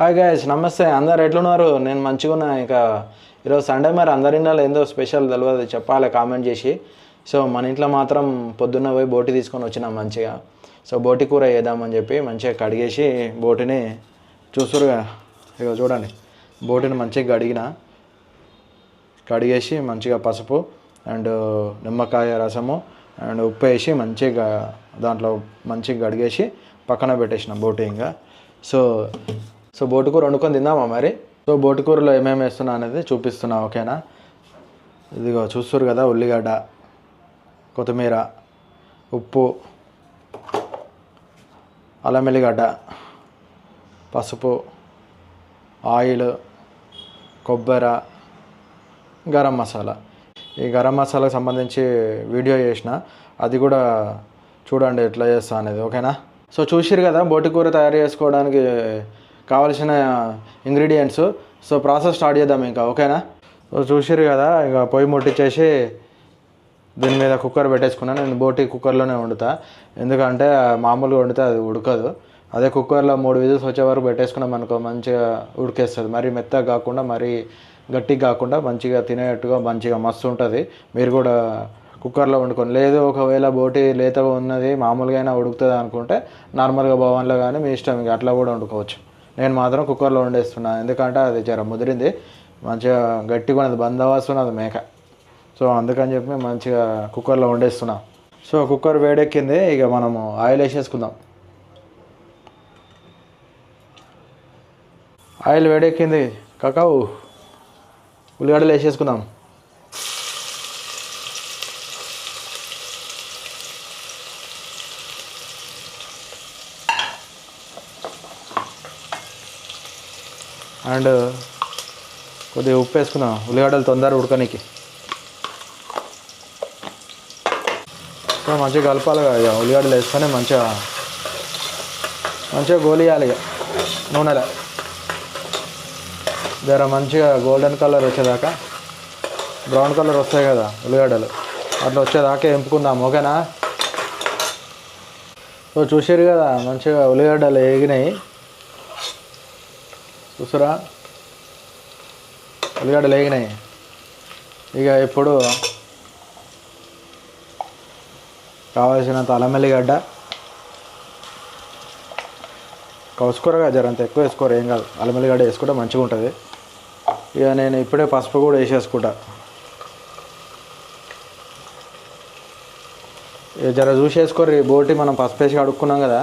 Hi guys నమస్తే. అందరు ఎట్లున్నారు? నేను మంచిగా ఉన్నా. ఇక ఈరోజు సండే మరి అందరి ఇంట్లో ఏందో స్పెషల్ తెలియదు చెప్పాలి కామెంట్ చేసి. సో మన ఇంట్లో మాత్రం పొద్దున్న పోయి బోటి తీసుకొని వచ్చినాం మంచిగా. సో బోటి కూర వేద్దామని చెప్పి మంచిగా కడిగేసి బోటిని చూస్తురుగా ఇక చూడండి. బోటిని మంచిగా కడిగిన. కడిగేసి మంచిగా పసుపు అండ్ నిమ్మకాయ రసము అండ్ ఉప్పు వేసి మంచిగా దాంట్లో మంచిగా కడిగేసి పక్కన పెట్టేసిన బోటి ఇంకా. సో సో బోటుకూర వండుకొని తిందామా మరి? సో బోటుకూరలో ఏమేమి వేస్తున్నా అనేది చూపిస్తున్నా ఓకేనా? ఇదిగో చూస్తారు కదా ఉల్లిగడ్డ కొత్తిమీర ఉప్పు అల్లం వెల్లిగడ్డ పసుపు ఆయిల్ కొబ్బరి గరం మసాలా. ఈ గరం మసాలాకు సంబంధించి వీడియో చేసిన అది కూడా చూడండి ఎట్లా చేస్తా అనేది ఓకేనా? సో చూసిరు కదా బోటి కూర తయారు చేసుకోవడానికి కావాల్సిన ఇంగ్రీడియంట్స్. సో ప్రాసెస్ స్టార్ట్ చేద్దాం ఇంకా ఓకేనా? సో చూసిరు కదా ఇక పొయ్యి ముట్టించేసి దీని మీద కుక్కర్ పెట్టేసుకున్నాను నేను బోటి కుక్కర్లోనే వండుతా. ఎందుకంటే మామూలుగా వండితే అది ఉడకదు. అదే కుక్కర్లో మూడు విజిల్స్ వచ్చే వరకు పెట్టేసుకున్నాం అనుకో మంచిగా ఉడికేస్తుంది. మరి మెత్తగా కాకుండా మరి గట్టిగా కాకుండా మంచిగా తినేటట్టుగా మంచిగా మస్తు ఉంటుంది. మీరు కూడా కుక్కర్లో వండుకోండి. లేదు ఒకవేళ బోటి లేతగా ఉన్నది మామూలుగా అయినా ఉడుకుతుంది అనుకుంటే నార్మల్గా భవన్లో కానీ మీ ఇష్టం ఇక అట్లా కూడా వండుకోవచ్చు. నేను మాత్రం కుక్కర్లో వండేస్తున్నాను ఎందుకంటే అది జర ముదిరింది. మంచిగా గట్టిగా ఉన్నది బంద్ ఉన్నది మేక. సో అందుకని చెప్పి మంచిగా కుక్కర్లో వండేస్తున్నా. సో కుక్కర్ వేడెక్కింది. ఇక మనము ఆయిల్ వేసేసుకుందాం. ఆయిల్ వేడెక్కింది. కకావు. ఉల్లిగడ్డలు వేసేసుకుందాం. అండ్ కొద్దిగా ఉప్పు వేసుకుందాం. ఉల్లిగడ్డలు తొందర ఉడకనికి. సో మంచిగా కలపాలి కదా ఇక. ఉల్లిగడ్డలు వేసుకొని మంచిగా మంచిగా గోలియాలి ఇక. నూనెలో. జర మంచిగా గోల్డెన్ కలర్ వచ్చేదాకా బ్రౌన్ కలర్ వస్తాయి కదా ఉల్లిగడ్డలు. అట్లా వచ్చేదాకా ఎంపుకుందాం. ఓకేనా? సో చూసారు కదా మంచిగా ఉల్లిగడ్డలు వేగినాయి. చూసారా. ఉల్లిగడ్డలు వేగినాయి. ఇక ఇప్పుడు కావాల్సినంత అల్లం వెల్లిగడ్డ కలుసుకోరగా జర అంత ఎక్కువ వేసుకోరు ఏం కాదు. అల్లం వెల్లిగడ్డ వేసుకుంటే మంచిగా ఉంటుంది. ఇక నేను ఇప్పుడే పసుపు కూడా వేసేసుకుంటా. ఇక జర చూసి వేసుకోర్రి బోటి మనం పసుపు వేసి కడుక్కున్నాం కదా.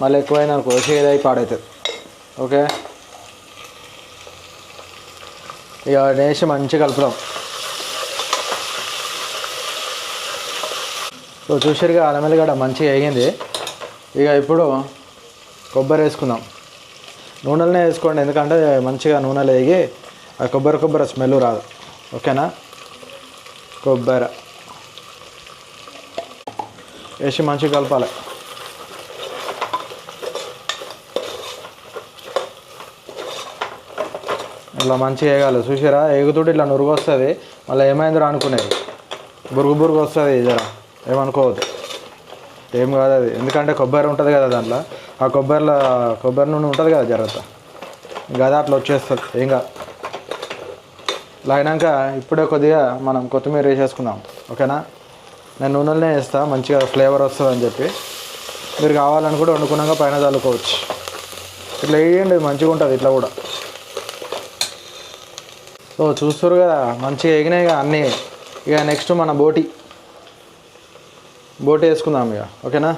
మళ్ళీ ఎక్కువైనా కోసేది ఏదై పాడవుతుంది ఓకే? ఇక వేసి మంచిగా కలుపుదాం. సో చూసారుగా అల్లం మంచిగా వేగింది. ఇక ఇప్పుడు కొబ్బరి వేసుకుందాం. నూనెలనే వేసుకోండి ఎందుకంటే మంచిగా నూనెలో వేగి ఆ కొబ్బరి కొబ్బరి స్మెల్ రాదు. ఓకేనా? కొబ్బరి. వేసి మంచిగా కలపాలి. ఇట్లా మంచిగా వేయగలరు. చూసారా ఎగుతుంటే ఇట్లా నురుగు వస్తుంది. మళ్ళీ ఏమైందో అనుకునేది? బురుగు బురుగు వస్తుంది జర. ఏమనుకోవద్దు. ఏం కాదు అది. ఎందుకంటే కొబ్బరి ఉంటుంది కదా దాంట్లో. ఆ కొబ్బరిలో కొబ్బరి నూనె ఉంటుంది కదా జరగత గదా అట్లా వచ్చేస్తుంది. ఏం కాదు. ఇలా అయినాక ఇప్పుడే కొద్దిగా మనం కొత్తిమీర వేసేసుకుందాం. ఓకేనా? నేను నూనెలనే వేస్తాను మంచిగా ఫ్లేవర్ వస్తుంది అని చెప్పి. మీరు కావాలని కూడా వండుకున్నాక పైన చల్లుకోవచ్చు. ఇట్లా వేయండి. మంచిగా ఉంటుంది. ఇట్లా కూడా. సో చూస్తారు కదా మంచిగా ఎగినాయి ఇక అన్నీ. ఇక నెక్స్ట్ మన బోటి. బోటి వేసుకుందాం ఇక ఓకేనా?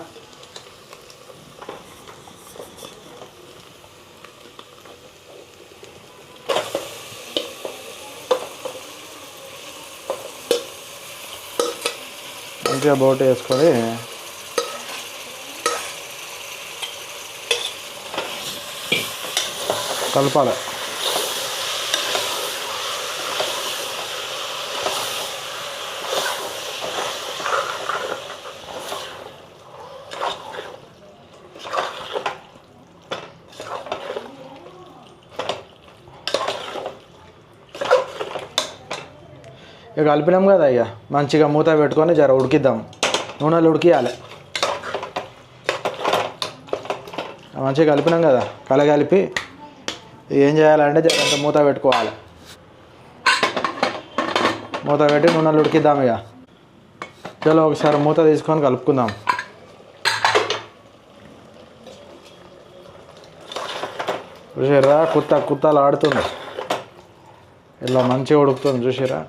మంచిగా బోటి వేసుకొని. కలపాలి. ఇక కలిపినాం కదా ఇక. మంచిగా మూత పెట్టుకొని జర ఉడికిద్దాం. నూనెలు ఉడికియాలి. మంచిగా కలిపినాం కదా. కలగలిపి ఏం చేయాలంటే జరంత మూత పెట్టుకోవాలి. మూత పెట్టి నూనెలు ఉడికిద్దాం ఇక. చలో ఒకసారి మూత తీసుకొని కలుపుకుందాం. చూసారా కుత్త కుత్తలు ఆడుతుంది ఇలా మంచిగా ఉడుకుతుంది చూసారా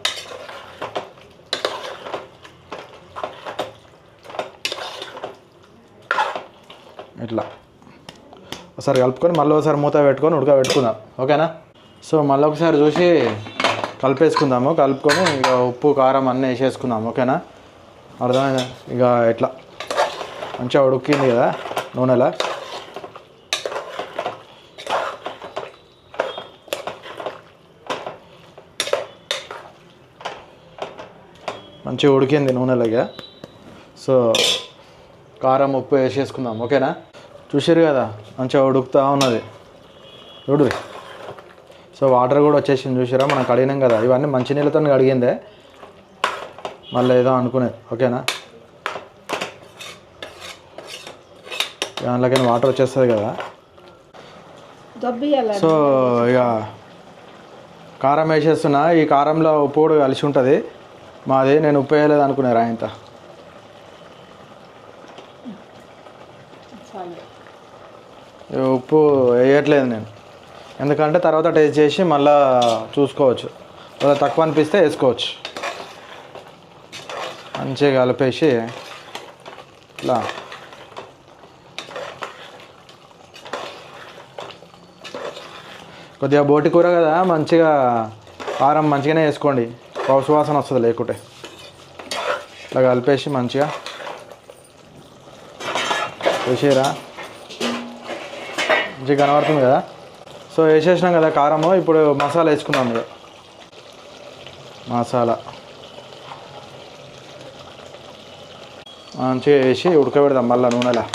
ఇట్లా ఒకసారి కలుపుకొని మళ్ళీ ఒకసారి మూత పెట్టుకొని ఉడకబెట్టుకుందాం. ఓకేనా? సో మళ్ళీ ఒకసారి చూసి కలిపేసుకుందాము. కలుపుకొని ఇక ఉప్పు కారం అన్నీ వేసేసుకుందాం ఓకేనా? అర్థమైందా? ఇక ఎట్లా? మంచిగా ఉడికింది కదా నూనెలా? మంచిగా ఉడికింది నూనెలాగా సో కారం ఉప్పు వేసేసుకుందాం. ఓకేనా? చూసారు కదా మంచిగా ఉడుకుతూ ఉన్నది. చూడు సో వాటర్ కూడా వచ్చేసింది చూసారా మనం కడిగినాం కదా. ఇవన్నీ మంచినీళ్ళతో కడిగిందే. మళ్ళీ ఏదో అనుకునేది ఓకేనా? దాంట్లోకి వాటర్ వచ్చేస్తుంది కదా. సో ఇక కారం వేసేస్తున్నా ఈ కారంలో ఉప్పు కూడా కలిసి ఉంటుంది. మాది నేను ఉప్పు వేయలేదు అనుకున్నారు ఆయనతో చాలు ఈ ఉప్పు వేయట్లేదు నేను. ఎందుకంటే తర్వాత టేస్ట్ చేసి మళ్ళీ చూసుకోవచ్చు. అలా తక్కువ అనిపిస్తే వేసుకోవచ్చు. మంచిగా కలిపేసి ఇట్లా. కొద్దిగా బోటి కూర కదా మంచిగా కారం మంచిగానే వేసుకోండి. పౌసు వాసన వస్తుంది లేకుంటే. ఇట్లా కలిపేసి మంచిగా వేసేరా. మంచిగా కనబడుతుంది కదా. సో వేసేసినాం కదా కారము ఇప్పుడు మసాలా వేసుకుందాం ఇక. మసాలా. మంచిగా వేసి ఉడకబెడదాం మళ్ళీ నూనెలా.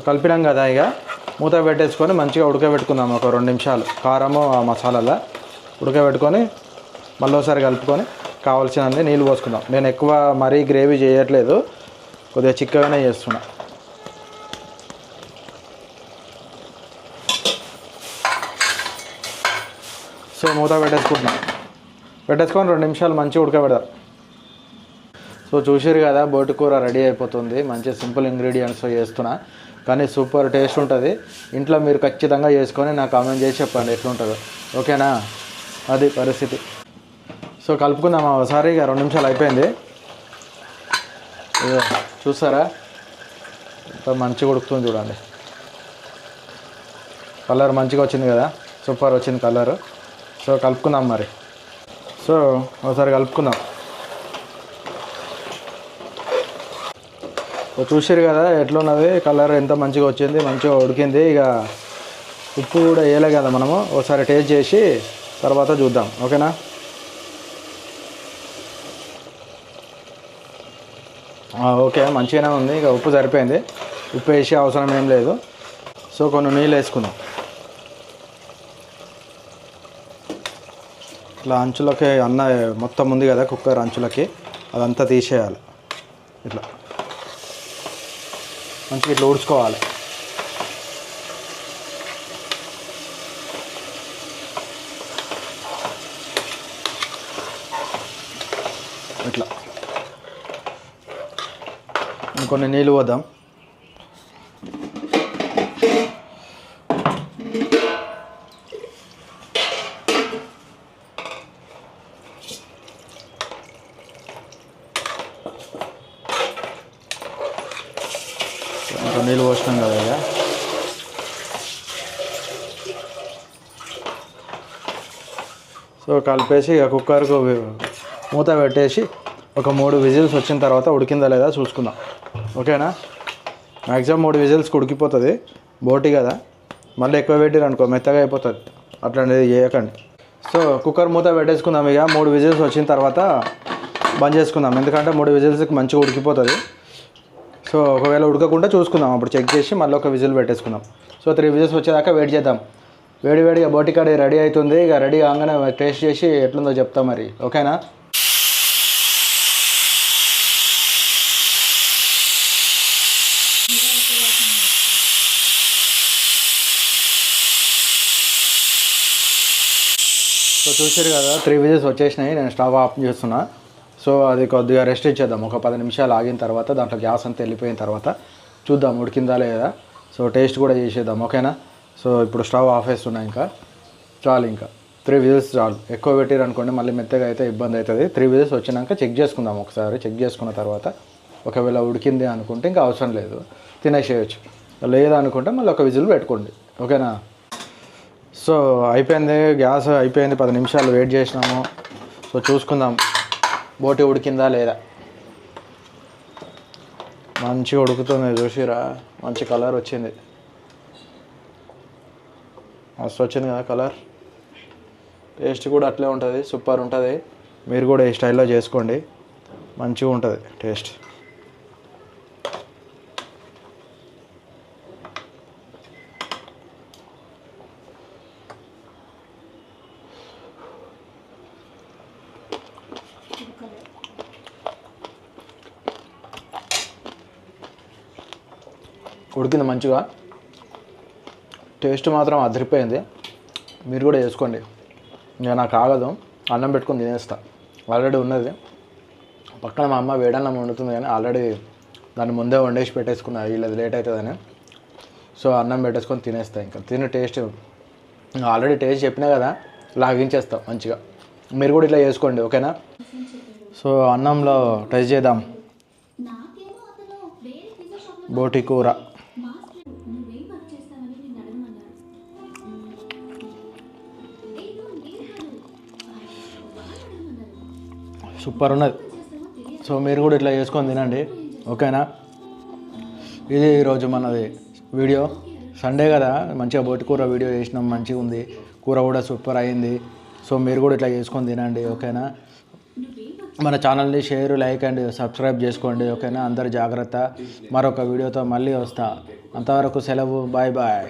కలిపినాం కదా ఇక. మూత పెట్టేసుకొని మంచిగా ఉడకబెట్టుకుందాం ఒక రెండు నిమిషాలు. కారము ఆ ఉడకబెట్టుకొని మళ్ళీ ఒకసారి కలుపుకొని కావాల్సినంది నీళ్ళు పోసుకుందాం. నేను ఎక్కువ మరీ గ్రేవీ చేయట్లేదు. కొద్దిగా చిక్కగానే చేస్తున్నా. సో మూత పెట్టేసుకుంటున్నాం. పెట్టేసుకొని రెండు నిమిషాలు మంచిగా ఉడకబెడతారు సో చూసారు కదా బోటి కూర రెడీ అయిపోతుంది. మంచి సింపుల్ ఇంగ్రీడియంట్స్ చేస్తున్నా. కానీ సూపర్ టేస్ట్ ఉంటుంది. ఇంట్లో మీరు ఖచ్చితంగా చేసుకొని నాకు కామెంట్ చేసి చెప్పండి ఎట్లుంటుందో. ఓకేనా? అది పరిస్థితి. సో కలుపుకుందాం ఒకసారి ఇక రెండు నిమిషాలు అయిపోయింది. చూసారా మంచిగా ఉడుకుతుంది చూడండి. కలర్ మంచిగా వచ్చింది కదా? సూపర్ వచ్చింది కలర్. సో కలుపుకుందాం మరి. సో ఒకసారి కలుపుకుందాం. చూసారు కదా ఎట్లున్నది కలర్ ఎంత మంచిగా వచ్చింది మంచిగా ఉడికింది ఇక ఉప్పు కూడా వేయలే కదా మనము. ఒకసారి టేస్ట్ చేసి తర్వాత చూద్దాం. ఓకేనా? ఓకే మంచిగానే ఉంది. ఇక ఉప్పు సరిపోయింది. ఉప్పు వేసే అవసరం ఏం లేదు. సో కొన్ని నీళ్ళు వేసుకుందాం. ఇట్లా అంచులకి అన్న మొత్తం ఉంది కదా కుక్కర్ అంచులకి. అదంతా తీసేయాలి. ఇట్లా. మంచిగా ఇట్లా ఊడ్చుకోవాలి. ఇట్లా. ఇంకొన్ని నీళ్ళు పోద్దాం. ఇంకా నీళ్ళు పోసినాం కదా ఇక. సో కలిపేసి ఇక కుక్కర్కు మూత పెట్టేసి ఒక మూడు విజిల్స్ వచ్చిన తర్వాత ఉడికిందా లేదా చూసుకుందాం. ఓకేనా? మ్యాక్సిమం మూడు విజిల్స్కి ఉడికిపోతుంది. బోటి కదా. మళ్ళీ ఎక్కువ పెట్టిరు అనుకో మెత్తగా అయిపోతుంది. అట్లాంటిది చేయకండి. సో కుక్కర్ మూత పెట్టేసుకుందాం ఇక. మూడు విజిల్స్ వచ్చిన తర్వాత బంద్ చేసుకుందాం. ఎందుకంటే మూడు విజిల్స్కి మంచిగా ఉడికిపోతుంది. సో ఒకవేళ ఉడకకుండా చూసుకుందాం. అప్పుడు చెక్ చేసి మళ్ళీ ఒక విజిల్ పెట్టేసుకుందాం. సో త్రీ విజిల్స్ వచ్చేదాకా వెయిట్ చేద్దాం. వేడి వేడిగా బోటి కర్రీ రెడీ అవుతుంది. ఇక రెడీ కాగానే టేస్ట్ చేసి ఎట్లుందో చెప్తాం మరి. ఓకేనా? సో చూసారు కదా త్రీ విజిల్స్ వచ్చేసినాయి. నేను స్టవ్ ఆఫ్ చేస్తున్నా. సో అది కొద్దిగా రెస్ట్ ఇచ్చేద్దాం. ఒక పది నిమిషాలు ఆగిన తర్వాత దాంట్లో గ్యాస్ అంతా వెళ్ళిపోయిన తర్వాత చూద్దాం ఉడికిందా లేదా సో టేస్ట్ కూడా చేసేద్దాం ఓకేనా? సో ఇప్పుడు స్టవ్ ఆఫ్ వేస్తున్నా ఇంకా. చాలు ఇంకా. త్రీ విజిల్స్ చాలు. ఎక్కువ పెట్టారు అనుకోండి మళ్ళీ మెత్తగా అయితే ఇబ్బంది అవుతుంది. త్రీ విజిల్స్ వచ్చినాక చెక్ చేసుకుందాం ఒకసారి. చెక్ చేసుకున్న తర్వాత ఒకవేళ ఉడికింది అనుకుంటే ఇంకా అవసరం లేదు. తినేసేయచ్చు. లేదా అనుకుంటే మళ్ళీ ఒక విజిల్ పెట్టుకోండి. ఓకేనా? సో అయిపోయింది గ్యాస్ అయిపోయింది. పది నిమిషాలు వెయిట్ చేసినాము. సో చూసుకుందాం. బోటి ఉడికిందా లేదా? మంచిగా ఉడుకుతుంది చూసిరా. మంచి కలర్ వచ్చింది. మస్తు వచ్చింది కదా కలర్. టేస్ట్ కూడా అట్లే ఉంటుంది సూపర్ ఉంటుంది. మీరు కూడా ఈ స్టైల్లో చేసుకోండి. మంచిగా ఉంటుంది టేస్ట్. ఉడికింది మంచిగా. టేస్ట్ మాత్రం అదిరిపోయింది. మీరు కూడా చేసుకోండి. ఇంకా నాకు ఆగదు. అన్నం పెట్టుకొని తినేస్తా. ఆల్రెడీ ఉన్నది. పక్కన మా అమ్మ వేడన్నం వండుతుంది కానీ ఆల్రెడీ దాన్ని ముందే వండేసి పెట్టేసుకున్నా. వీళ్ళది లేట్ అవుతుందని. సో అన్నం పెట్టేసుకొని తినేస్తా ఇంకా. తినే టేస్ట్ ఆల్రెడీ టేస్ట్ చెప్పినా కదా లాగించేస్తాం మంచిగా. మీరు కూడా ఇట్లా చేసుకోండి ఓకేనా? సో అన్నంలో టేస్ట్ చేద్దాం. బోటి కూర. సూపర్ ఉన్నది. సో మీరు కూడా ఇట్లా చేసుకొని తినండి. ఓకేనా? ఇది ఈరోజు మనది వీడియో. సండే కదా మంచిగా బొట్టు కూర వీడియో చేసినాం మంచిగా ఉంది. కూర కూడా సూపర్ అయింది. సో మీరు కూడా ఇట్లా చేసుకొని తినండి ఓకేనా? మన ఛానల్ని షేర్ లైక్ అండ్ సబ్స్క్రైబ్ చేసుకోండి ఓకేనా? అందరు జాగ్రత్త. మరొక వీడియోతో మళ్ళీ వస్తా. అంతవరకు సెలవు బాయ్ బాయ్.